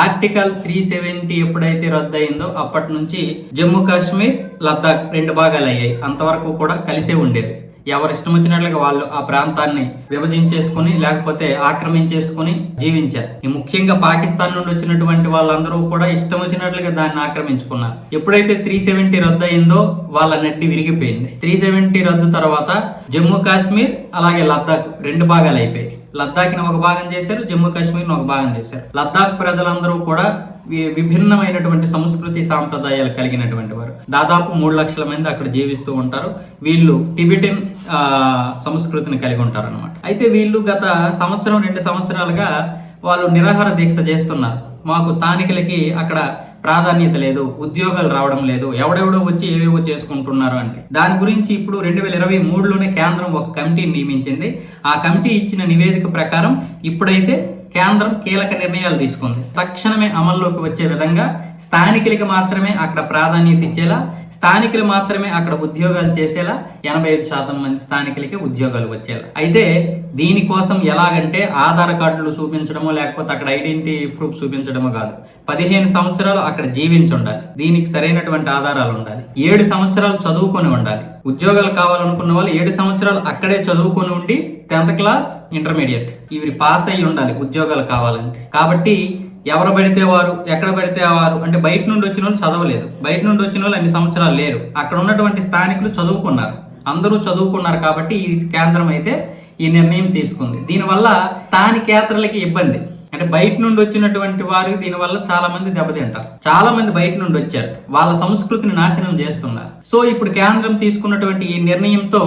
Article three seventy ఎప్పుడైతే రద్దు అయిందో అప్పటి నుంచి జమ్మూ కాశ్మీర్ లద్దాఖ్ రెండు భాగాలు అయ్యాయి అంతవరకు కూడా కలిసే ఉండేవి. ఎవరు ఇష్టం వచ్చినట్లుగా వాళ్ళు ఆ ప్రాంతాన్ని విభజించేసుకుని లేకపోతే ఆక్రమించేసుకుని జీవించారు. ఈ ముఖ్యంగా పాకిస్తాన్ నుండి వచ్చినటువంటి వాళ్ళందరూ కూడా ఇష్టం వచ్చినట్లుగా దాన్ని ఆక్రమించుకున్నారు. ఎప్పుడైతే త్రీ సెవెంటీ రద్దు అయిందో వాళ్ళ నడ్డి విరిగిపోయింది. త్రీ సెవెంటీ రద్దు తర్వాత జమ్మూ కాశ్మీర్ అలాగే లద్దాఖ్ రెండు భాగాలు అయిపోయాయి లద్దాఖ్ని ఒక భాగం చేశారు జమ్మూ కాశ్మీర్ని ఒక భాగం చేశారు. లద్దాఖ్ ప్రజలందరూ కూడా వి- విభిన్నమైనటువంటి సంస్కృతి సాంప్రదాయాలు కలిగినటువంటి వారు. దాదాపు మూడు లక్షల మంది అక్కడ జీవిస్తూ ఉంటారు. వీళ్ళు టిబెటిన్ సంస్కృతిని కలిగి ఉంటారు అనమాట అయితే వీళ్ళు గత సంవత్సరం రెండు సంవత్సరాలుగా వాళ్ళు నిరాహార దీక్ష చేస్తున్నారు. మాకు స్థానికులకి అక్కడ ప్రాధాన్యత లేదు ఉద్యోగాలు రావడం లేదు ఎవడెవడో వచ్చి ఏవేవో చేసుకుంటున్నారు అండి దాని గురించి ఇప్పుడు రెండు వేల ఇరవై మూడులోనే కేంద్రం ఒక కమిటీని నియమించింది. ఆ కమిటీ ఇచ్చిన నివేదిక ప్రకారం ఇప్పుడైతే కేంద్రం కీలక నిర్ణయాలు తీసుకుంది. తక్షణమే అమల్లోకి వచ్చే విధంగా స్థానికులకి మాత్రమే అక్కడ ప్రాధాన్యత ఇచ్చేలా స్థానికులు మాత్రమే అక్కడ ఉద్యోగాలు చేసేలా ఎనభై ఐదు శాతం మంది స్థానికులకి ఉద్యోగాలు వచ్చేలా. అయితే దీనికోసం ఎలాగంటే ఆధార్ కార్డులు చూపించడమో లేకపోతే అక్కడ ఐడెంటిటీ ప్రూఫ్ చూపించడమో కాదు. పదిహేను సంవత్సరాలు అక్కడ జీవించి ఉండాలి. దీనికి సరైనటువంటి ఆధారాలు ఉండాలి. ఏడు సంవత్సరాలు చదువుకొని ఉండాలి. ఉద్యోగాలు కావాలనుకున్న వాళ్ళు ఏడు సంవత్సరాలు అక్కడే చదువుకొని ఉండి టెన్త్ క్లాస్ ఇంటర్మీడియట్. ఇవి పాస్ అయ్యి ఉండాలి ఉద్యోగాలు కావాలంటే. కాబట్టి ఎవరు పడితే వారు ఎక్కడ పడితే వారు అంటే బయట నుండి వచ్చిన వాళ్ళు చదవలేదు. బయట నుండి వచ్చిన వాళ్ళు అన్ని సంవత్సరాలు లేరు. అక్కడ ఉన్నటువంటి స్థానికులు చదువుకున్నారు. అందరూ చదువుకున్నారు కాబట్టి ఈ కేంద్రం అయితే ఈ నిర్ణయం తీసుకుంది. దీనివల్ల స్థానికేతరులకి ఇబ్బంది. అంటే బయట నుండి వచ్చినటువంటి వారు దీనివల్ల చాలా మంది దెబ్బతింటారు. చాలా మంది బయట నుండి వచ్చారు. వాళ్ళ సంస్కృతిని నాశనం చేస్తున్నారు. సో ఇప్పుడు కేంద్రం తీసుకున్నటువంటి ఈ నిర్ణయంతో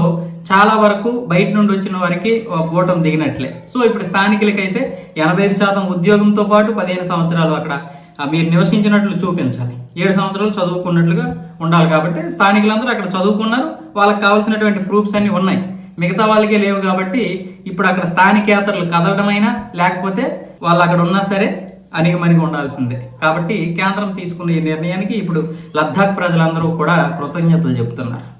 చాలా వరకు బయట నుండి వచ్చిన వారికి ఓటం దిగినట్లే. సో ఇప్పుడు స్థానికులకైతే ఎనభై ఐదు శాతం ఉద్యోగంతో పాటు పదిహేను సంవత్సరాలు అక్కడ మీరు నివసించినట్లు చూపించాలి. ఏడు సంవత్సరాలు చదువుకున్నట్లుగా ఉండాలి కాబట్టి స్థానికులందరూ అక్కడ చదువుకున్నారు. వాళ్ళకి కావాల్సినటువంటి ప్రూఫ్స్ అన్ని ఉన్నాయి. మిగతా వాళ్ళకే లేవు కాబట్టి ఇప్పుడు అక్కడ స్థానికేతరులు కదలడమైనా లేకపోతే వాళ్ళు అక్కడ ఉన్నా సరే అనిగమనిగి ఉండాల్సిందే. కాబట్టి కేంద్రం తీసుకున్న ఈ నిర్ణయానికి ఇప్పుడు లద్దాఖ్ ప్రజలందరూ కూడా కృతజ్ఞతలు చెబుతున్నారు